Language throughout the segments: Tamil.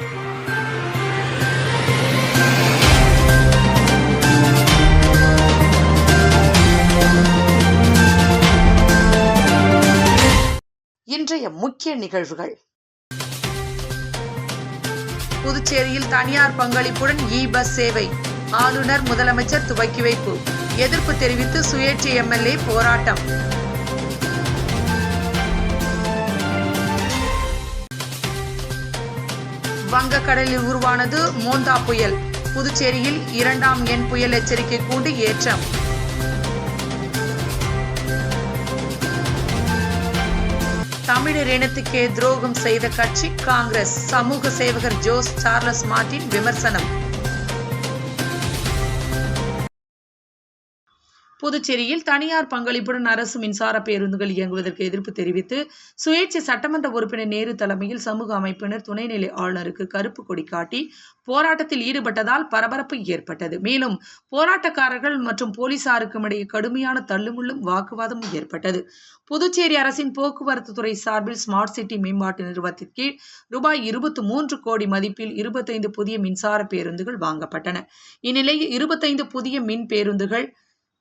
இன்றைய முக்கிய நிகழ்வுகள். புதுச்சேரியில் தனியார் பங்களிப்புடன் இ பஸ் சேவை. ஆளுநர் முதலமைச்சர் துவக்கி வைப்பு. எதிர்ப்பு தெரிவித்து சுயேட்சை எம்எல்ஏ போராட்டம். வங்கக்கடலில் உருவானது மோந்தா புயல். புதுச்சேரியில் இரண்டாம் எண் புயல் எச்சரிக்கை கூண்டு ஏற்றம். தமிழர் இனத்துக்கே துரோகம் செய்த கட்சி காங்கிரஸ். சமூக சேவகர் ஜோஸ் சார்லஸ் மார்டின் விமர்சனம். புதுச்சேரியில் தனியார் பங்களிப்புடன் அரசு மின்சார பேருந்துகள் இயங்குவதற்கு எதிர்ப்பு தெரிவித்து சுயேட்சை சட்டமன்ற உறுப்பினர் நேரு தலைமையில் சமூக அமைப்பினர் துணைநிலை ஆளுநருக்கு கருப்பு கொடி காட்டி போராட்டத்தில் ஈடுபட்டதால் பரபரப்பு ஏற்பட்டது. மேலும் போராட்டக்காரர்கள் மற்றும் போலீசாருக்கும் இடையே கடுமையான தள்ளுமுள்ளும் வாக்குவாதமும் ஏற்பட்டது. புதுச்சேரி அரசின் போக்குவரத்து துறை சார்பில் ஸ்மார்ட் சிட்டி மேம்பாட்டு நிறுவனத்தின் கீழ் ரூபாய் இருபத்தி மூன்று கோடி மதிப்பில் இருபத்தைந்து புதிய மின்சார பேருந்துகள் வாங்கப்பட்டன. இந்நிலையில் இருபத்தைந்து புதிய மின் பேருந்துகள்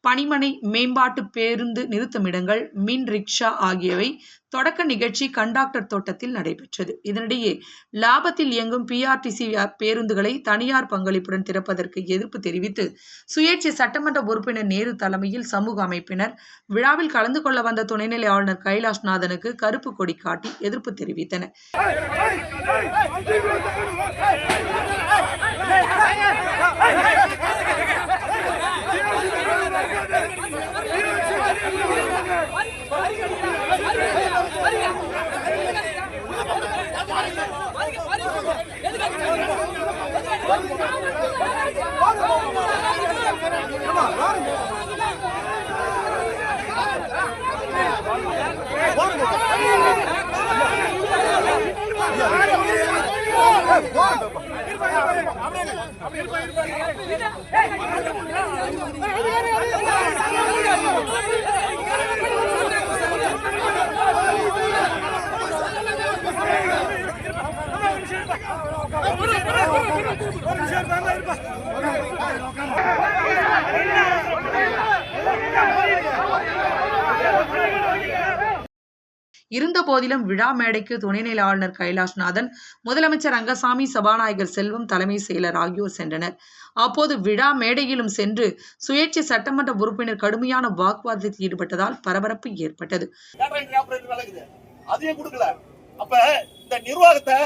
பணிமனை மேம்பாட்டு பேருந்து நிறுத்துமிடங்கள் மின் ரிக்ஷா ஆகியவை தொடக்க நிகழ்ச்சி கண்டாக்டர் தோட்டத்தில் நடைபெற்றது இதனிடையே லாபத்தில் இயங்கும் பிஆர்டிசி பேருந்துகளை தனியார் பங்களிப்புடன் திறப்பதற்கு எதிர்ப்பு தெரிவித்து சுயேட்சை சட்டமன்ற உறுப்பினர் நேரு தலைமையில் சமூக அமைப்பினர் விழாவில் கலந்து கொள்ள வந்த துணைநிலை ஆளுநர் கைலாஷ்நாதனுக்கு கருப்பு கொடி காட்டி எதிர்ப்பு தெரிவித்தனர் Come on. இருந்தபோதிலும் விழா மேடைக்கு துணைநிலை ஆளுநர் கைலாஷ்நாதன் முதலமைச்சர் ரங்கசாமி சபாநாயகர் செல்வம் தலைமை செயலர் ஆகியோர் சென்றனர். அப்போது விழா மேடையிலும் சென்று சுயேட்சை சட்டமன்ற உறுப்பினர் கடுமையான வாக்குவாதத்தில் ஈடுபட்டதால் பரபரப்பு ஏற்பட்டது. அதையும் கொடுக்கல. அப்ப இந்த நிர்வாகத்தை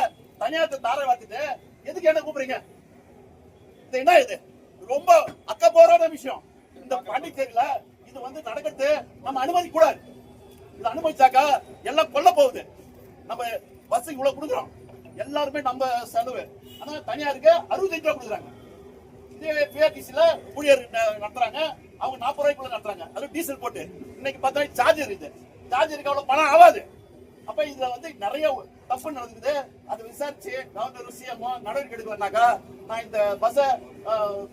தனியார் தாரை வாத்துட்டு எதுக்கு என்ன கூப்பிடுறீங்க? இது என்ன இது? ரொம்ப அக்கப்போரான விஷயம். இந்த பாண்டிச்சேரியில இது வந்து நடக்கிறது நம்ம அனுமதி கூடாது. இது அனுமதிச்சாக்கா எல்லாம் கொல்ல போகுது. நம்ம பஸ் இவ்வளவு கொடுக்குறோம். எல்லாருமே நம்ம செலவு. ஆனா தனியாருக்கு அறுபத்தஞ்சு ரூபா கொடுக்குறாங்க. இதே பிஆர்டிசில ஊழியர் நடத்துறாங்க. அவங்க நாற்பது ரூபாய்க்குள்ள நடத்துறாங்க. அது டீசல் போட்டு. இன்னைக்கு பார்த்தா சார்ஜர் இருக்குது சார்ஜருக்கு அவ்வளவு பணம் ஆகாது. அப்ப இதுல வந்து நிறைய தப்பு நடந்துது அதை விசாரிச்சு கவர்னர் சிஎம் நடவடிக்கை எடுக்கலனாக்கா நான் இந்த பஸ்ஸை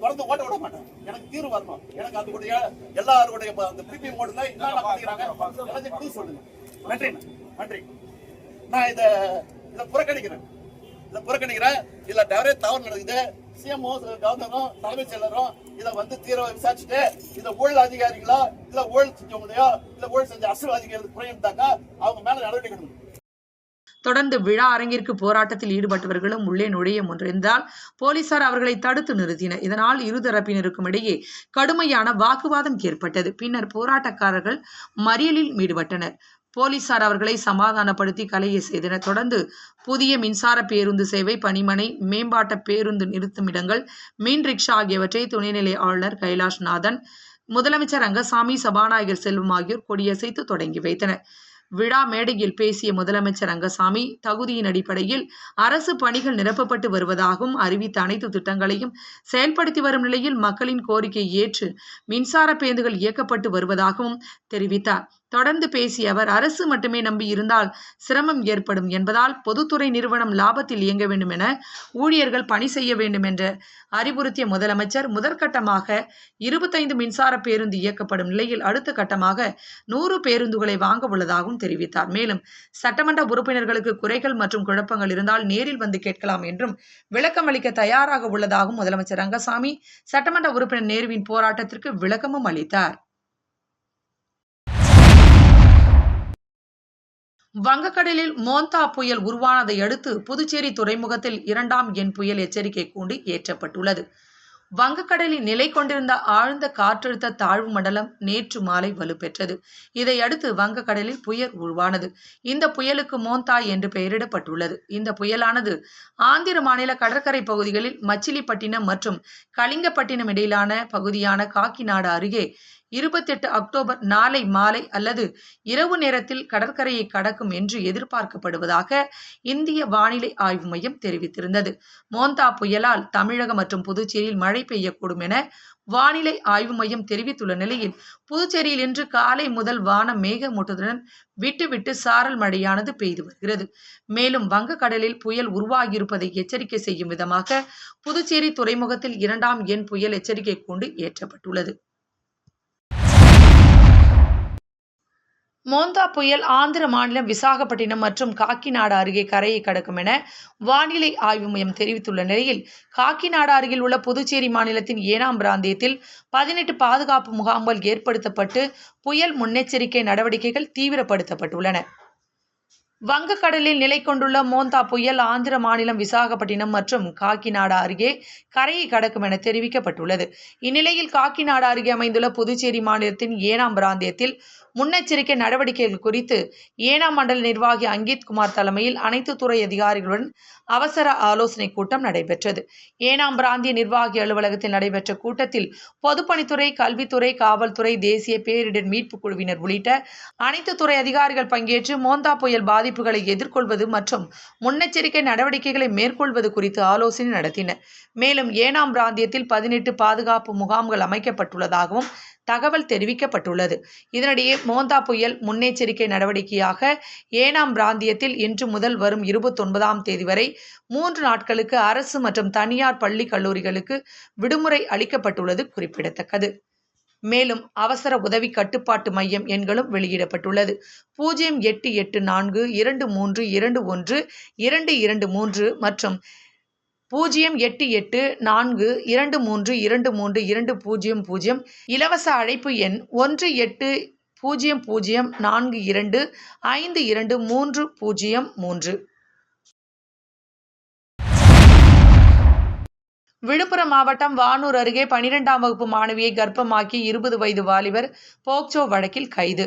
திறந்து ஓட்ட விட மாட்டேன். எனக்கு தீர்வு வரணும். எனக்கு அதுடைய எல்லாருடைய அந்த பிபி மோடுல என்னென்ன பண்ணிக்கிறாங்க எல்லாத்தையும் புரிய சொல்லுங்க. நன்றி நன்றி. நான் இதை இதை புறக்கணிக்கிறேன். இதை புறக்கணிக்கிறேன். இல்ல நிறைய தவறு நடக்குது. சிஎம் கவர்னரும் தலைமைச் செயலரும் இதை வந்து தீர விசாரிச்சுட்டு இத ஊழல் அதிகாரிகளோ இல்ல ஊழல் செஞ்சவங்களையோ இல்ல ஊழல் செஞ்ச அரசியல்வாதிகள் குறைந்தாக்கா அவங்க மேல நடவடிக்கை எடுக்கணும். தொடர்ந்து விழா அரங்கிற்கு போராட்டத்தில் ஈடுபட்டவர்களும் உள்ளே நுழைய முன்றிருந்தால் போலீசார் அவர்களை தடுத்து நிறுத்தினர். இதனால் இருதரப்பினருக்கும் இடையே கடுமையான வாக்குவாதம் ஏற்பட்டது. பின்னர் போராட்டக்காரர்கள் மறியலில் ஈடுபட்டனர். போலீசார் அவர்களை சமாதானப்படுத்தி கலையை செய்தனர். தொடர்ந்து புதிய மின்சார பேருந்து சேவை பணிமனை மேம்பாட்ட பேருந்து நிறுத்துமிடங்கள் மின் ரிக்ஷா ஆகியவற்றை துணைநிலை ஆளுநர் கைலாஷ்நாதன் முதலமைச்சர் ரங்கசாமி சபாநாயகர் செல்வம் ஆகியோர் கொடியசைத்து தொடங்கி வைத்தனர். விழா மேடையில் பேசிய முதலமைச்சர் ரங்கசாமி தகுதியின் அடிப்படையில் அரசு பணிகள் நிரப்பப்பட்டு வருவதாகவும் அறிவித்த அனைத்து திட்டங்களையும் செயல்படுத்தி வரும் நிலையில் மக்களின் கோரிக்கையை ஏற்று மின்சார பேருந்துகள் இயக்கப்பட்டு வருவதாகவும் தெரிவித்தார். தொடர்ந்து பேசிய அவர் அரசு மட்டுமே நம்பி இருந்தால் சிரமம் ஏற்படும் என்பதால் பொதுத்துறை நிறுவனம் லாபத்தில் இயங்க வேண்டும் என ஊழியர்கள் பணி செய்ய வேண்டும் என்று அறிவுறுத்திய முதலமைச்சர் முதற்கட்டமாக இருபத்தைந்து மின்சார பேருந்து இயக்கப்படும் நிலையில் அடுத்த கட்டமாக நூறு பேருந்துகளை வாங்க உள்ளதாகவும் தெரிவித்தார். மேலும் சட்டமன்ற உறுப்பினர்களுக்கு குறைகள் மற்றும் குழப்பங்கள் இருந்தால் நேரில் வந்து கேட்கலாம் என்றும் விளக்கம் அளிக்க தயாராக உள்ளதாகவும் முதலமைச்சர் ரங்கசாமி சட்டமன்ற உறுப்பினர் நேருவின் போராட்டத்திற்கு விளக்கமும் அளித்தார். வங்கக்கடலில் மோந்தா புயல் உருவானதை அடுத்து புதுச்சேரி துறைமுகத்தில் இரண்டாம் எண் புயல் எச்சரிக்கை கூண்டு ஏற்றப்பட்டுள்ளது. வங்கக்கடலில் நிலை கொண்டிருந்த ஆழ்ந்த காற்றழுத்த தாழ்வு மண்டலம் நேற்று மாலை வலுப்பெற்றது. இதையடுத்து வங்கக்கடலில் புயல் உருவானது. இந்த புயலுக்கு மோந்தா என்று பெயரிடப்பட்டுள்ளது. இந்த புயலானது ஆந்திர மாநில கடற்கரை பகுதிகளில் மச்சிலிப்பட்டினம் மற்றும் கலிங்கப்பட்டினம் இடையிலான பகுதியான காக்கிநாடு அருகே இருபத்தெட்டு அக்டோபர் நாளை மாலை அல்லது இரவு நேரத்தில் கடற்கரையை கடக்கும் என்று எதிர்பார்க்கப்படுவதாக இந்திய வானிலை ஆய்வு மையம் தெரிவித்திருந்தது. மோந்தா புயலால் தமிழகம் மற்றும் புதுச்சேரியில் மழை பெய்யக்கூடும் என வானிலை ஆய்வு மையம் தெரிவித்துள்ள நிலையில் புதுச்சேரியில் இன்று காலை முதல் வானம் மேகமூட்டத்துடன் விட்டு விட்டு சாரல் மழையானது பெய்து வருகிறது. மேலும் வங்கக்கடலில் புயல் உருவாகியிருப்பதை எச்சரிக்கை செய்யும் விதமாக புதுச்சேரி துறைமுகத்தில் இரண்டாம் எண் புயல் எச்சரிக்கை கூண்டு ஏற்றப்பட்டுள்ளது மோந்தா புயல் ஆந்திர மாநிலம் விசாகப்பட்டினம் மற்றும் காக்கிநாடு அருகே கரையை கடக்கும் என வானிலை ஆய்வு மையம் தெரிவித்துள்ள நிலையில் காக்கிநாடு அருகில் உள்ள புதுச்சேரி மாநிலத்தின் ஏனாம் பிராந்தியத்தில் பதினெட்டு பாதுகாப்பு முகாம்கள் ஏற்படுத்தப்பட்டு புயல் முன்னெச்சரிக்கை நடவடிக்கைகள் தீவிரப்படுத்தப்பட்டுள்ளன. வங்கக்கடலில் நிலை கொண்டுள்ள மோந்தா புயல் ஆந்திர மாநிலம் விசாகப்பட்டினம் மற்றும் காக்கிநாடா அருகே கரையை கடக்கும் என தெரிவிக்கப்பட்டுள்ளது. இந்நிலையில் காக்கிநாடு அருகே அமைந்துள்ள புதுச்சேரி மாநிலத்தின் ஏனாம் பிராந்தியத்தில் முன்னெச்சரிக்கை நடவடிக்கைகள் குறித்து ஏனாம் மண்டல நிர்வாகி அங்கித் குமார் தலைமையில் அனைத்து துறை அதிகாரிகளுடன் அவசர ஆலோசனை கூட்டம் நடைபெற்றது. ஏனாம் பிராந்திய நிர்வாகி அலுவலகத்தில் நடைபெற்ற கூட்டத்தில் பொதுப்பணித்துறை கல்வித்துறை காவல்துறை தேசிய பேரிடர் மீட்பு குழுவினர் உள்ளிட்ட அனைத்து துறை அதிகாரிகள் பங்கேற்று மோந்தா புயல் பாதிப்புகளை எதிர்கொள்வது மற்றும் முன்னெச்சரிக்கை நடவடிக்கைகளை மேற்கொள்வது குறித்து ஆலோசனை நடத்தினர். மேலும் ஏனாம் பிராந்தியத்தில் பதினெட்டு பாதுகாப்பு முகாம்கள் அமைக்கப்பட்டுள்ளதாகவும் தகவல் தெரிவிக்கப்பட்டுள்ளது. இதனிடையே மோந்தா புயல் முன்னெச்சரிக்கை நடவடிக்கையாக ஏனாம் பிராந்தியத்தில் இன்று முதல் வரும் இருபத்தொன்பதாம் தேதி வரை மூன்று நாட்களுக்கு அரசு மற்றும் தனியார் பள்ளி கல்லூரிகளுக்கு விடுமுறை அளிக்கப்பட்டுள்ளது குறிப்பிடத்தக்கது. மேலும் அவசர உதவி கட்டுப்பாட்டு மையம் எண்களும் வெளியிடப்பட்டுள்ளது. பூஜ்ஜியம் எட்டு எட்டு நான்கு இரண்டு மூன்று இரண்டு ஒன்று இரண்டு இரண்டு மூன்று மற்றும் பூஜ்ஜியம் எட்டு எட்டு நான்கு இரண்டு மூன்று இரண்டு மூன்று இரண்டு பூஜ்ஜியம் பூஜ்ஜியம் இலவச அழைப்பு எண் ஒன்று எட்டு பூஜ்ஜியம் பூஜ்ஜியம் நான்கு இரண்டு ஐந்து இரண்டு மூன்று பூஜ்ஜியம் மூன்று. விழுப்புரம் மாவட்டம் வானூர் அருகே பனிரெண்டாம் வகுப்பு மாணவியை கர்ப்பமாக்கி இருபது வயது வாலிபர் போக்சோ வழக்கில் கைது.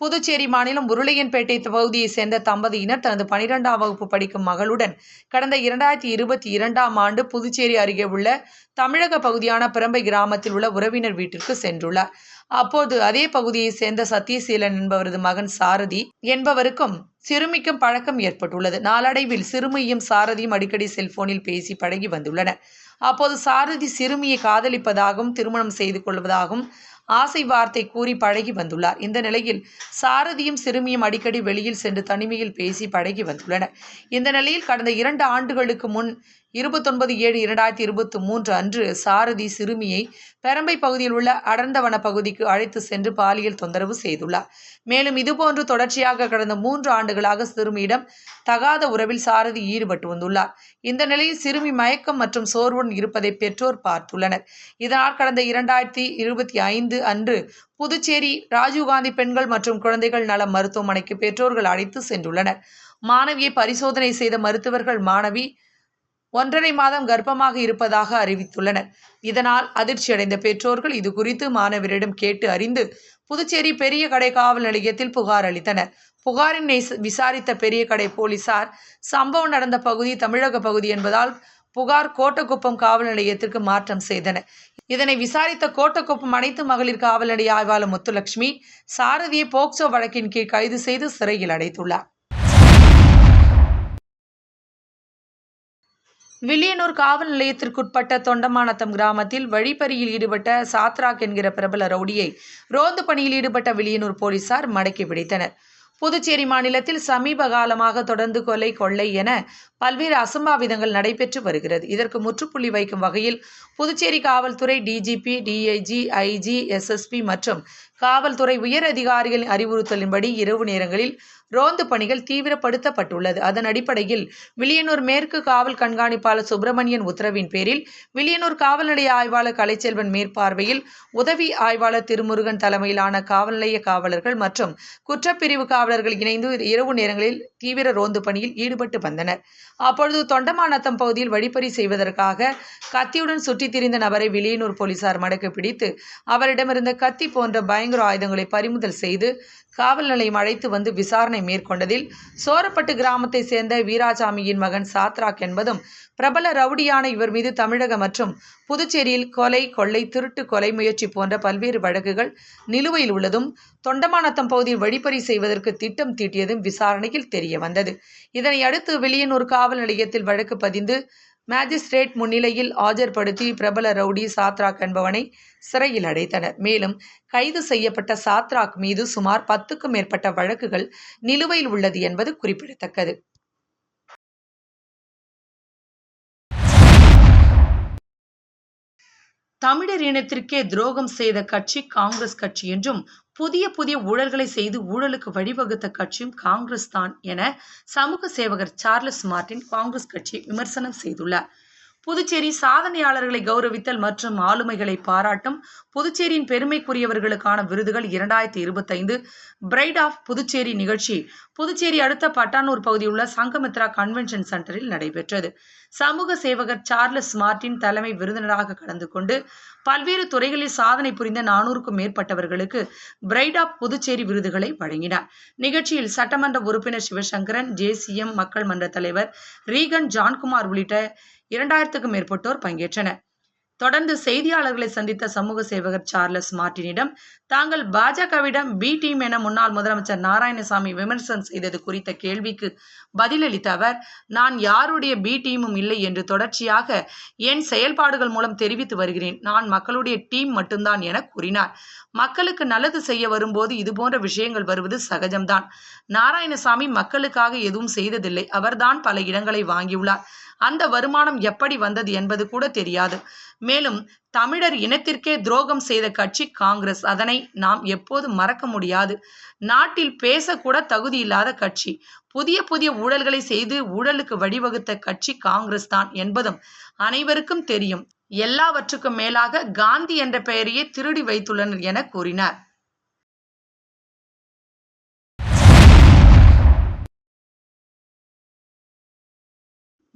புதுச்சேரி மாநிலம் உருளையன்பேட்டை பகுதியைச் சேர்ந்த தம்பதியினர் தனது பனிரெண்டாம் வகுப்பு படிக்கும் மகளுடன் கடந்த இரண்டாயிரத்தி இருபத்தி இரண்டாம் ஆண்டு புதுச்சேரி அருகே உள்ள தமிழக பகுதியான பிரம்பை கிராமத்தில் உள்ள உறவினர் வீட்டிற்கு சென்றுள்ளார். அப்போது அதே பகுதியைச் சேர்ந்த சத்யசீலன் என்பவரது மகன் சாரதி என்பவருக்கும் சிறுமிக்கும் பழக்கம் ஏற்பட்டுள்ளது. நாளடைவில் சிறுமியும் சாரதியும் அடிக்கடி செல்போனில் பேசி பழகி வந்துள்ளனர். அப்போது சாரதி சிறுமியை காதலிப்பதாகவும் திருமணம் செய்து கொள்வதாகவும் ஆசை வார்த்தை கூறி பழகி வந்துள்ளார். இந்த நிலையில் சாரதியும் சிறுமியும் அடிக்கடி வெளியில் சென்று தனிமையில் பேசி பழகி வந்துள்ளனர். இந்த நிலையில் கடந்த இரண்டு ஆண்டுகளுக்கு முன் இருபத்தொன்பது ஏழு இரண்டாயிரத்தி இருபத்தி மூன்று அன்று சாரதி சிறுமியை பெரம்பை பகுதியில் உள்ள அடர்ந்தவன பகுதிக்கு அழைத்து சென்று பாலியல் தொந்தரவு செய்துள்ளார். மேலும் இதுபோன்று தொடர்ச்சியாக கடந்த மூன்று ஆண்டுகளாக சிறுமியிடம் தகாத உறவில் சாரதி ஈடுபட்டு வந்துள்ளார். இந்த நிலையில் சிறுமி மயக்கம் மற்றும் சோர்வுடன் இருப்பதை பெற்றோர் பார்த்துள்ளனர். இதனால் கடந்த இரண்டாயிரத்தி இருபத்தி ஐந்து அன்று புதுச்சேரி ராஜீவ்காந்தி பெண்கள் மற்றும் குழந்தைகள் நல மருத்துவமனைக்கு பெற்றோர்கள் அழைத்து சென்றுள்ளனர். மாணவியை பரிசோதனை செய்த மருத்துவர்கள் மாணவி ஒன்றரை மாதம் கர்ப்பமாக இருப்பதாக அறிவித்துள்ளனர். இதனால் அதிர்ச்சியடைந்த பெற்றோர்கள் இது குறித்து மாணவரிடம் கேட்டு அறிந்து புதுச்சேரி பெரிய கடை காவல் நிலையத்தில் புகார் அளித்தனர். புகாரினை விசாரித்த பெரிய கடை போலீசார் சம்பவம் நடந்த பகுதி தமிழக பகுதி என்பதால் புகார் கோட்டக்குப்பம் காவல் நிலையத்திற்கு மாற்றம் செய்தனர். இதனை விசாரித்த கோட்டக்குப்பம் அனைத்து மகளிர் காவல் நிலைய ஆய்வாளர் முத்துலட்சுமி சாரதியை போக்சோ வழக்கின் கீழ் கைது செய்து சிறையில் அடைத்துள்ளார். வில்லியனூர் காவல் நிலையத்திற்குட்பட்ட தொண்டமானத்தம் கிராமத்தில் வழிப்பறியில் ஈடுபட்ட சாத்ராக் என்கிற பிரபல ரவுடியை ரோந்து பணியில் ஈடுபட்ட வில்லியனூர் போலீசார் மடக்கி பிடித்தனர். புதுச்சேரி மாநிலத்தில் சமீப காலமாக தொடர்ந்து கொலை கொள்ளை என பல்வேறு அசம்பாவிதங்கள் நடைபெற்று வருகிறது. இதற்கு முற்றுப்புள்ளி வைக்கும் வகையில் புதுச்சேரி காவல்துறை டிஜிபி டிஐஜி ஐஜி எஸ்எஸ்பி மற்றும் காவல்துறை உயர் அதிகாரிகளின் அறிவுறுத்தலின்படி இரவு நேரங்களில் ரோந்து பணிகள் தீவிரப்படுத்தப்பட்டுள்ளது. அதன் அடிப்படையில் வில்லியனூர் மேற்கு காவல் கண்காணிப்பாளர் சுப்பிரமணியன் உத்தரவின் பேரில் வில்லியனூர் காவல் நிலைய ஆய்வாளர் கலைச்செல்வன் மேற்பார்வையில் உதவி ஆய்வாளர் திருமுருகன் தலைமையிலான காவல் நிலைய காவலர்கள் மற்றும் குற்றப்பிரிவு காவலர்கள் இணைந்து இரவு நேரங்களில் தீவிர ரோந்து பணியில் ஈடுபட்டு வந்தனர். அப்பொழுது தொண்டமானத்தம் பகுதியில் வழிப்பறி செய்வதற்காக கத்தியுடன் சுற்றித் திரிந்த நபரை வில்லியனூர் போலீசார் மடக்கு பிடித்து அவரிடமிருந்த கத்தி போன்ற பயங்கர ஆயுதங்களை பறிமுதல் செய்து காவல் நிலையம் அழைத்து வந்து விசாரணை மேற்கொண்டதில் சோரப்பட்டு கிராமத்தை சேர்ந்த வீராசாமியின் மகன் சாத்ராக் என்பதும் பிரபல ரவுடியான இவர் மீது தமிழக மற்றும் புதுச்சேரியில் கொலை கொள்ளை திருட்டு கொலை முயற்சி போன்ற பல்வேறு வழக்குகள் நிலுவையில் உள்ளதும் தொண்டமானத்தம் பகுதியில் வழிப்பறி செய்வதற்கு திட்டம் தீட்டியதும் விசாரணையில் தெரிய வந்தது இதனை அடுத்து வில்லியனூர் காவல் நிலையத்தில் வழக்கு பதிந்து மேஜிஸ்ட்ரேட் முன்னிலையில் ஆஜர்படுத்தி பிரபல ரவுடி சாத்ராக் என்பவனை சிறையில் அடைத்தனர். மேலும் கைது செய்யப்பட்ட சாத்ராக் மீது சுமார் பத்துக்கும் மேற்பட்ட வழக்குகள் நிலுவையில் உள்ளது என்பது குறிப்பிடத்தக்கது. தமிழர் இனத்திற்கே துரோகம் செய்த கட்சி காங்கிரஸ் கட்சி என்றும் புதிய புதிய ஊழல்களை செய்து ஊழலுக்கு வழிவகுத்த கட்சியும் காங்கிரஸ் தான் என சமூக சேவகர் சார்லஸ் மார்டின் காங்கிரஸ் கட்சியை விமர்சனம் செய்துள்ளார். புதுச்சேரி சாதனையாளர்களை கௌரவித்தல் மற்றும் ஆளுமைகளை பாராட்டும் புதுச்சேரியின் பெருமைக்குரியவர்களுக்கான விருதுகள் இரண்டாயிரத்தி இருபத்தைந்து. பிரைட் ஆஃப் புதுச்சேரி நிகழ்ச்சி. புதுச்சேரி அடுத்த பட்டானூர் பகுதியில் உள்ள சங்கமித்ரா கன்வென்ஷன் சென்டரில் நடைபெற்றது. சமூக சேவகர் சார்லஸ் மார்டின் தலைமை விருந்தினராக கலந்து கொண்டு பல்வேறு துறைகளில் சாதனை புரிந்த நானூறுக்கும் மேற்பட்டவர்களுக்கு பிரைட் ஆஃப் புதுச்சேரி விருதுகளை வழங்கினார். நிகழ்ச்சியில் சட்டமன்ற உறுப்பினர் சிவசங்கரன் ஜேசிஎம் மக்கள் மன்ற தலைவர் ரீகன் ஜான்குமார் உள்ளிட்ட இரண்டாயிரத்துக்கும் மேற்பட்டோர் பங்கேற்றனர். தொடர்ந்து செய்தியாளர்களை சந்தித்த சமூக சேவகர் சார்லஸ் மார்டினிடம் தாங்கள் பாஜகவிடம் பி டீம் என முன்னாள் முதலமைச்சர் நாராயணசாமி விமர்சனம் செய்தது குறித்த கேள்விக்கு பதிலளித்த அவர் நான் யாருடைய பி டீமும் இல்லை என்று தொடர்ச்சியாக என் செயல்பாடுகள் மூலம் தெரிவித்து வருகிறேன். நான் மக்களுடைய டீம் மட்டும்தான் என கூறினார். மக்களுக்கு நல்லது செய்ய வரும்போது இதுபோன்ற விஷயங்கள் வருவது சகஜம்தான். நாராயணசாமி மக்களுக்காக எதுவும் செய்ததில்லை. அவர்தான் பல இடங்களை வாங்கியுள்ளார். அந்த வருமானம் எப்படி வந்தது என்பது கூட தெரியாது. மேலும் தமிழர் இனத்திற்கே துரோகம் செய்த கட்சி காங்கிரஸ். அதனை நாம் எப்போது மறக்க முடியாது. நாட்டில் பேசக்கூட தகுதி இல்லாத கட்சி. புதிய புதிய ஊழல்களை செய்து ஊழலுக்கு வழிவகுத்த கட்சி காங்கிரஸ் தான் என்பதும் அனைவருக்கும் தெரியும். எல்லாவற்றுக்கும் மேலாக காந்தி என்ற பெயரையே திருடி வைத்துள்ளனர் என கூறினார்.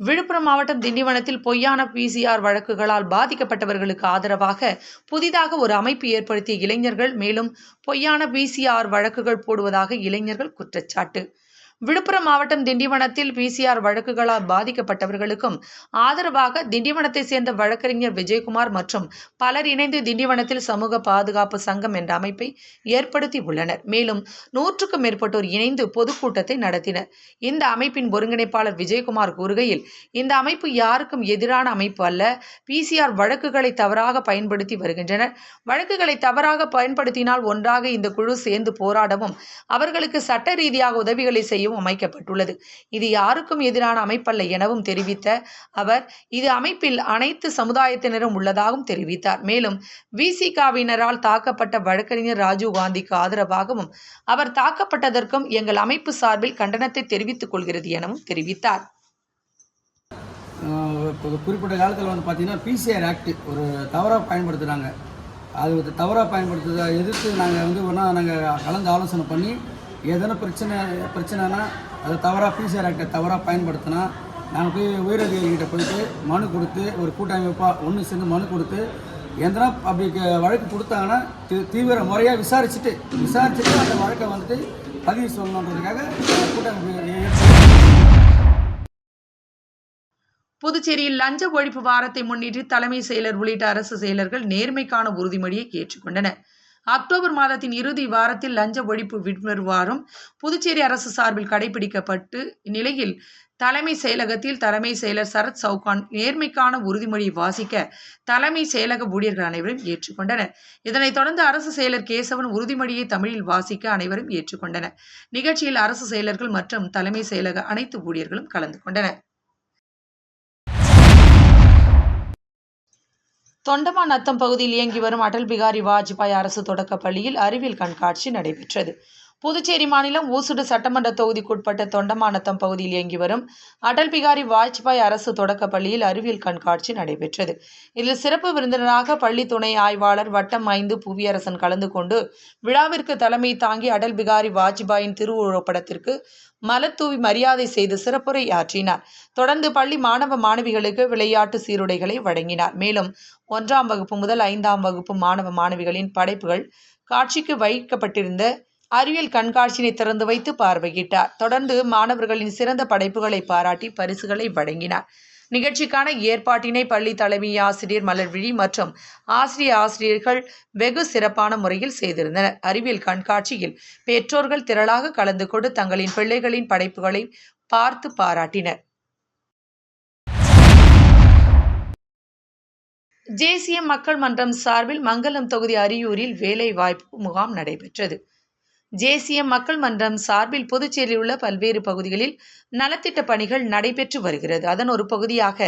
விழுப்புரம் மாவட்டம் திண்டிவனத்தில் பொய்யான பிசிஆர் வழக்குகளால் பாதிக்கப்பட்டவர்களுக்கு ஆதரவாக புதிதாக ஒரு அமைப்பு ஏற்படுத்திய இளைஞர்கள் மேலும் பொய்யான பிசிஆர் வழக்குகள் போடுவதாக இளைஞர்கள் குற்றச்சாட்டு. விழுப்புரம் மாவட்டம் திண்டிவனத்தில் பிசிஆர் வழக்குகளால் பாதிக்கப்பட்டவர்களுக்கும் ஆதரவாக திண்டிவனத்தை சேர்ந்த வழக்கறிஞர் விஜயகுமார் மற்றும் பலர் இணைந்து திண்டிவனத்தில் சமூக பாதுகாப்பு சங்கம் என்ற அமைப்பை ஏற்படுத்தி உள்ளனர் மேலும் நூற்றுக்கும் மேற்பட்டோர் இணைந்து பொதுக்கூட்டத்தை நடத்தினர். இந்த அமைப்பின் ஒருங்கிணைப்பாளர் விஜயகுமார் கூறுகையில் இந்த அமைப்பு யாருக்கும் எதிரான அமைப்பு அல்ல. பிசிஆர் வழக்குகளை தவறாக பயன்படுத்தி வருகின்றனர். வழக்குகளை தவறாக பயன்படுத்தினால் ஒன்றாக இந்த குழு சேர்ந்து போராடவும் அவர்களுக்கு சட்ட ரீதியாக உதவிகளை செய்யவும் அமைக்கப்பட்டுள்ளது. இது யாருக்கும் எதிரான அமைப்பல்ல எனவும் தெரிவித்த அவர் இது அமைப்பில் அனைத்து சமுதாயத்தினரும் உள்ளதாகவும் தெரிவித்தார். மேலும் விசிகாவினரால் தாக்கப்பட்ட வழக்கறிஞர் ராஜீவ் காந்திக்கு ஆதரவாகவும் அவர் தாக்கப்பட்டதற்கும் எங்கள் அமைப்பு சார்பில் கண்டனத்தை தெரிவித்துக் கொள்கிறது எனவும் தெரிவித்தார். குறிப்பிட்ட காலத்தில் வந்து பார்த்தீங்கன்னா பிசிஆர் ஆக்ட் ஒரு தவறாக பயன்படுத்துகிறாங்க அது தவறாக பயன்படுத்துறதை எதிர்த்து நாங்கள் வந்து ஒன்றா நாங்கள் கலந்து ஆலோசனை பண்ணி எதனா பிரச்சனை பிரச்சனைனா அதை தவறாக பிசிஆர் ஆக்டை தவறாக பயன்படுத்தினா நாங்கள் போய் உயரதிகாரிகிட்ட போயிட்டு மனு கொடுத்து ஒரு கூட்டமைப்பாக ஒன்று சேர்ந்து மனு கொடுத்து எந்தனா அப்படி வழக்கு கொடுத்தாங்கன்னா தீ- தீவிர முறையாக விசாரிச்சுட்டு விசாரிச்சுட்டு அந்த வழக்கை வந்துட்டு பதிவு சொல்லணுன்றதுக்காக கூட்டமைப்பு புதுச்சேரியில் லஞ்ச ஒழிப்பு வாரத்தை முன்னிட்டு தலைமை செயலர் உள்ளிட்ட அரசு செயலர்கள் நேர்மைக்கான உறுதிமொழியை ஏற்றுக்கொண்டனர் அக்டோபர் மாதத்தின் இறுதி வாரத்தில் லஞ்ச ஒழிப்பு விழிப்புணர்வு புதுச்சேரி அரசு சார்பில் கடைபிடிக்கப்பட்டு இந்நிலையில் தலைமை செயலகத்தில் தலைமை செயலர் சரத் சவுகான் நேர்மைக்கான உறுதிமொழி வாசிக்க தலைமை செயலக ஊழியர்கள் அனைவரும் ஏற்றுக்கொண்டனர். இதனைத் தொடர்ந்து அரசு செயலர் கேசவன் உறுதிமொழியை தமிழில் வாசிக்க அனைவரும் ஏற்றுக்கொண்டனர். நிகழ்ச்சியில் அரசு செயலர்கள் மற்றும் தலைமை செயலக அனைத்து ஊழியர்களும் கலந்து கொண்டனர். தொண்டமான் நத்தம் பகுதியில் இயங்கி வரும் அடல் பிகாரி வாஜ்பாய் அரசு தொடக்கப் பள்ளியில் அறிவியல் கண்காட்சி நடைபெற்றது. புதுச்சேரி மாநிலம் ஊசுடு சட்டமன்ற தொகுதிக்குட்பட்ட தொண்டமானத்தம் பகுதியில் இயங்கி வரும் அடல் பிகாரி வாஜ்பாய் அரசு தொடக்கப் பள்ளியில் அறிவியல் கண்காட்சி நடைபெற்றது. இதில் சிறப்பு விருந்தினராக பள்ளி துணை ஆய்வாளர் வட்டம் ஐந்து புவியரசன் கலந்து கொண்டு விழாவிற்கு தலைமை தாங்கி அடல் பிகாரி வாஜ்பாயின் திருவுருவப்படத்திற்கு மலத்தூவி மரியாதை செய்து சிறப்புரை ஆற்றினார் தொடர்ந்து பள்ளி மாணவ மாணவிகளுக்கு விளையாட்டு சீருடைகளை வழங்கினார். மேலும் ஒன்றாம் வகுப்பு முதல் ஐந்தாம் வகுப்பு மாணவ மாணவிகளின் படைப்புகள் காட்சிக்கு வைக்கப்பட்டிருந்த அறிவியல் கண்காட்சியினை திறந்து வைத்து பார்வையிட்டார். தொடர்ந்து மாணவர்களின் சிறந்த படைப்புகளை பாராட்டி பரிசுகளை வழங்கினார். நிகழ்ச்சிக்கான ஏற்பாட்டினை பள்ளி தலைமை ஆசிரியர் மலர்விழி மற்றும் ஆசிரிய ஆசிரியர்கள் வெகு சிறப்பான முறையில் செய்திருந்தனர். அறிவியல் கண்காட்சியில் பெற்றோர்கள் திரளாக கலந்து கொண்டு தங்களின் பிள்ளைகளின் படைப்புகளை பார்த்து பாராட்டினர். தேசிய மக்கள் மன்றம் சார்பில் மங்கலம் தொகுதி அரியூரில் வேலை வாய்ப்பு முகாம் நடைபெற்றது. தேசிய மக்கள் மன்றம் சார்பில் புதுச்சேரியில் உள்ள பல்வேறு பகுதிகளில் நலத்திட்ட பணிகள் நடைபெற்று வருகிறது. அதன் ஒரு பகுதியாக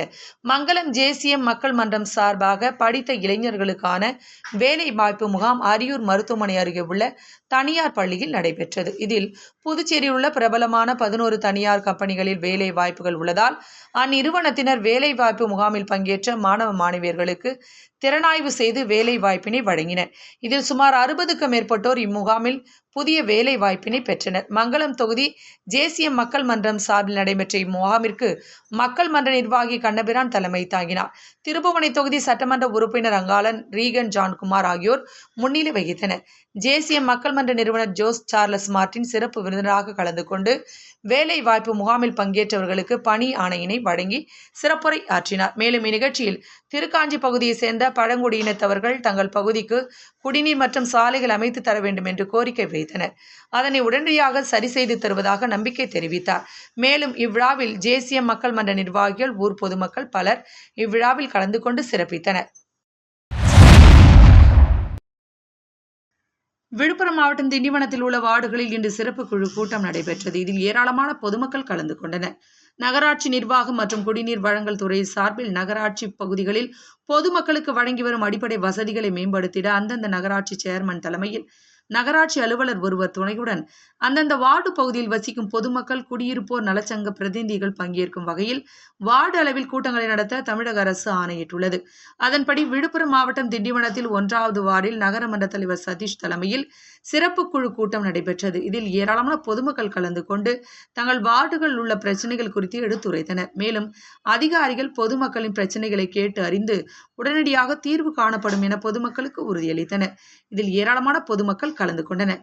மங்கலம் தேசிய மக்கள் மன்றம் சார்பாக படித்த இளைஞர்களுக்கான வேலை வாய்ப்பு முகாம் அரியூர் மருத்துவமனை அருகே உள்ள தனியார் பள்ளியில் நடைபெற்றது. இதில் புதுச்சேரியில் உள்ள பிரபலமான பதினோரு தனியார் கம்பெனிகளில் வேலை வாய்ப்புகள் உள்ளதால் அந்நிறுவனத்தினர் வேலை வாய்ப்பு முகாமில் பங்கேற்ற மாணவ மாணவியர்களுக்கு திறனாய்வு செய்து வேலை வாய்ப்பினை வழங்கினர். இதில் சுமார் அறுபதுக்கும் மேற்பட்டோர் இம்முகாமில் புதிய வேலை வாய்ப்பினை பெற்றனர். மங்களம் தொகுதி ஜேசியம் மக்கள் மன்றம் சார்பில் நடைபெற்ற இம்முகாமிற்கு மக்கள் மன்ற நிர்வாகி கண்ணபிரான் தலைமை தாங்கினார். திருபுவனை தொகுதி சட்டமன்ற உறுப்பினர் அங்காளன் ரீகன் ஜான்குமார் ஆகியோர் முன்னிலை வகித்தனர். தேசிய மக்கள் மன்ற நிறுவனர் ஜோஸ் சார்லஸ் மார்டின் சிறப்பு விருந்தினராக கலந்து கொண்டு வேலை வாய்ப்பு முகாமில் பங்கேற்றவர்களுக்கு பணி ஆணையினை வழங்கி சிறப்புரை ஆற்றினார். மேலும் இந்நிகழ்ச்சியில் திருக்காஞ்சி பகுதியை சேர்ந்த பழங்குடியினத்தவர்கள் தங்கள் பகுதிக்கு குடிநீர் மற்றும் சாலைகள் அமைத்து தர வேண்டும் என்று கோரிக்கை வைத்தனர் அதனை உடனடியாக சரி செய்து தருவதாக நம்பிக்கை தெரிவித்தார். மேலும் இவ்விழாவில் தேசிய மக்கள் மன்ற நிர்வாகிகள் ஊர் பொதுமக்கள் பலர் இவ்விழாவில் கலந்து கொண்டு சிறப்பித்தனர். விழுப்புரம் மாவட்டம் திண்டிவனத்தில் உள்ள வார்டுகளில் இன்று சிறப்பு குழு கூட்டம் நடைபெற்றது. இதில் ஏராளமான பொதுமக்கள் கலந்து கொண்டனர். நகராட்சி நிர்வாகம் மற்றும் குடிநீர் வழங்கல் துறை சார்பில் நகராட்சி பகுதிகளில் பொதுமக்களுக்கு வழங்கி வரும் அடிப்படை வசதிகளை மேம்படுத்திட அந்தந்த நகராட்சி சேர்மன் தலைமையில் நகராட்சி அலுவலர் ஒருவர் துணையுடன் அந்தந்த வார்டு பகுதியில் வசிக்கும் பொதுமக்கள் குடியிருப்போர் நலச்சங்க பிரதிநிதிகள் பங்கேற்கும் வகையில் வார்டு அளவில் கூட்டங்களை நடத்த தமிழக அரசு ஆணையிட்டுள்ளது. அதன்படி விழுப்புரம் மாவட்டம் திண்டிவனத்தில் ஒன்றாவது வார்டில் நகரமன்ற தலைவர் சதீஷ் தலைமையில் சிறப்பு குழு கூட்டம் நடைபெற்றது. இதில் ஏராளமான பொதுமக்கள் கலந்து கொண்டு தங்கள் வார்டுகளில் உள்ள பிரச்சனைகள் குறித்து எடுத்துரைத்தனர். மேலும் அதிகாரிகள் பொதுமக்களின் பிரச்சனைகளை கேட்டு அறிந்து உடனடியாக தீர்வு காணப்படும் என பொதுமக்களுக்கு உறுதியளித்தனர். இதில் ஏராளமான பொதுமக்கள் கலந்து கொண்டனர்.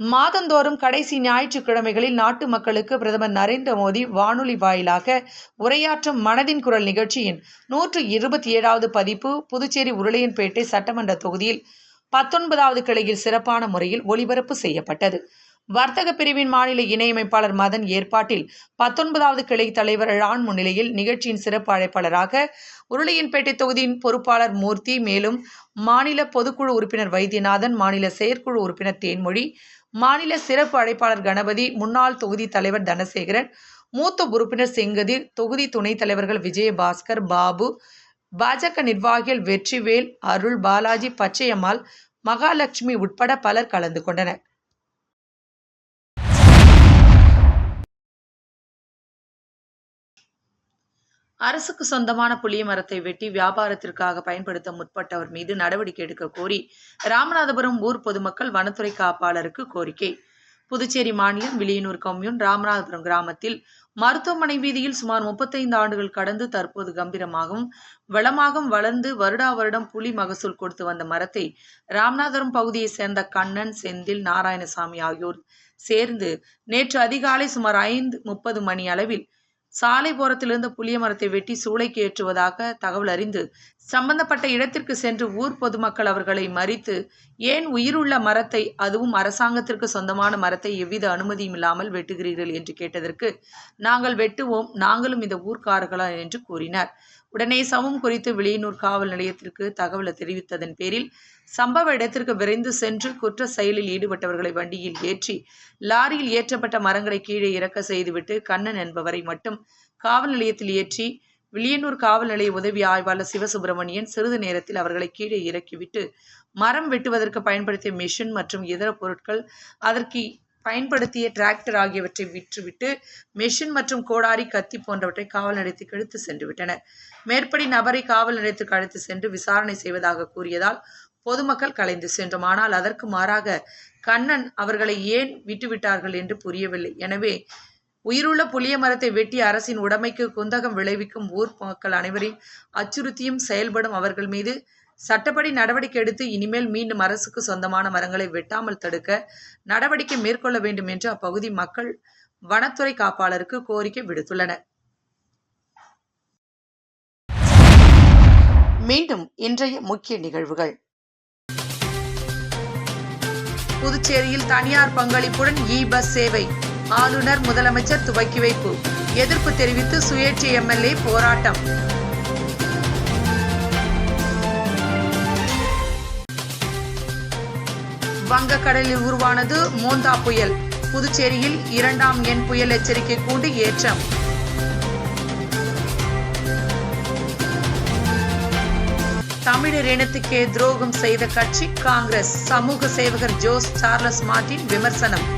மாதந்தோறும் கடைசி ஞாயிற்றுக்கிழமைகளில் நாட்டு மக்களுக்கு பிரதமர் நரேந்திர மோடி வானொலி வாயிலாக உரையாற்றும் மனதின் குரல் நிகழ்ச்சியின் நூற்று இருபத்தி ஏழாவது பதிப்பு புதுச்சேரி உருளையன்பேட்டை சட்டமன்ற தொகுதியில் பத்தொன்பதாவது கிளையில் சிறப்பான முறையில் ஒளிபரப்பு செய்யப்பட்டது. வர்த்தக பிரிவின் மாநில இணையமைப்பாளர் மதன் ஏற்பாட்டில் பத்தொன்பதாவது கிளை தலைவர் ரான் முன்னிலையில் நிகழ்ச்சியின் சிறப்பு அழைப்பாளராக உருளையன்பேட்டை தொகுதியின் பொறுப்பாளர் மூர்த்தி மேலும் மாநில பொதுக்குழு உறுப்பினர் வைத்தியநாதன் மாநில செயற்குழு உறுப்பினர் தேன்மொழி மாநில சிறப்பு அழைப்பாளர் கணபதி முன்னாள் தொகுதி தலைவர் தனசேகரன் மூத்த உறுப்பினர் செங்கதிர் தொகுதி துணைத் தலைவர்கள் விஜயபாஸ்கர் பாபு பாஜக நிர்வாகிகள் வெற்றிவேல் அருள் பாலாஜி பச்சையம்மாள் மகாலட்சுமி உட்பட பலர் கலந்து கொண்டனர். அரசுக்கு சொந்தமான புளிய மரத்தை வெட்டி வியாபாரத்திற்காக பயன்படுத்த முற்பட்டவர் மீது நடவடிக்கை எடுக்க கோரி ராமநாதபுரம் ஊர் பொதுமக்கள் வனத்துறை காப்பாளருக்கு கோரிக்கை. புதுச்சேரி மாநிலம் விளியனூர் கம்யூன் ராமநாதபுரம் கிராமத்தில் மருத்துவமனை வீதியில் சுமார் முப்பத்தைந்து ஆண்டுகள் கடந்து தற்போது கம்பீரமாகவும் வளமாகவும் வளர்ந்து வருடா வருடம் புலி மகசூல் கொடுத்து வந்த மரத்தை ராமநாதபுரம் பகுதியைச் சேர்ந்த கண்ணன் செந்தில் நாராயணசாமி ஆகியோர் சேர்ந்து நேற்று அதிகாலை சுமார் ஐந்து முப்பது மணி அளவில் சாலை போரத்திலிருந்த புளிய மரத்தை வெட்டி சூளைக்கு ஏற்றுவதாக தகவல் அறிந்து சம்பந்தப்பட்ட இடத்திற்கு சென்று ஊர் பொதுமக்கள் அவர்களை மறித்து ஏன் உயிருள்ள மரத்தை அதுவும் அரசாங்கத்திற்கு சொந்தமான மரத்தை எவ்வித அனுமதியும் இல்லாமல் வெட்டுகிறீர்கள் என்று கேட்டதற்கு நாங்கள் வெட்டுவோம் நாங்களும் இந்த ஊர்க்காரர்களா? என்று கூறினார். உடனே சமம் குறித்து வெளியனூர் காவல் நிலையத்திற்கு தகவலை தெரிவித்ததன் பேரில் சம்பவ இடத்திற்கு விரைந்து சென்று குற்ற செயலில் ஈடுபட்டவர்களை வண்டியில் ஏற்றி லாரியில் ஏற்றப்பட்ட மரங்களை கீழே இறக்க செய்துவிட்டு கண்ணன் என்பவரை மட்டும் காவல் நிலையத்தில் ஏற்றி வில்லியனூர் காவல் நிலைய உதவி ஆய்வாளர் சிவசுப்பிரமணியன் சிறிது நேரத்தில் அவர்களை கீழே இறக்கிவிட்டு மரம் வெட்டுவதற்கு பயன்படுத்திய மிஷின் மற்றும் இதர பொருட்கள் அதற்கு பயன்படுத்திய டிராக்டர் ஆகியவற்றை விற்றுவிட்டு மெஷின் மற்றும் கோடாரி கத்தி போன்றவற்றை காவல் நிலையத்துக்கு இழுத்து சென்று விட்டனர் மேற்படி நபரை காவல் நிலையத்துக்கு அழைத்து சென்று விசாரணை செய்வதாக கூறியதால் பொதுமக்கள் கலைந்து சென்றோம். ஆனால் அதற்கு மாறாக கண்ணன் அவர்களை ஏன் விட்டுவிட்டார்கள் என்று புரியவில்லை. எனவே உயிருள்ள புளிய மரத்தை வெட்டி அரசின் உடைமைக்கு குந்தகம் விளைவிக்கும் ஊர் மக்கள் அனைவரையும் அச்சுறுத்தியும் செயல்படும் அவர்கள் மீது சட்டப்படி நடவடிக்கை எடுத்து இனிமேல் மீண்டும் அரசுக்கு சொந்தமான மரங்களை வெட்டாமல் தடுக்க நடவடிக்கை மேற்கொள்ள வேண்டும் என்று அப்பகுதி மக்கள் வனத்துறை காப்பாளருக்கு கோரிக்கை விடுத்துள்ளனர். மீண்டும் இன்றைய முக்கிய நிகழ்வுகள். புதுச்சேரியில் தனியார் பங்களிப்புடன் இ பஸ் சேவை. ஆளுநர் முதலமைச்சர் துவக்கி வைப்பு. எதிர்ப்பு தெரிவித்து சுயேட்சை எம்எல்ஏ போராட்டம். வங்கக்கடலில் உருவானது மோந்தா புயல். புதுச்சேரியில் இரண்டாம் எண் புயல் எச்சரிக்கை கூண்டு ஏற்றம். தமிழர் இனத்துக்கே துரோகம் செய்த கட்சி காங்கிரஸ். சமூக சேவகர் ஜோஸ் சார்லஸ் மார்டின் விமர்சனம்.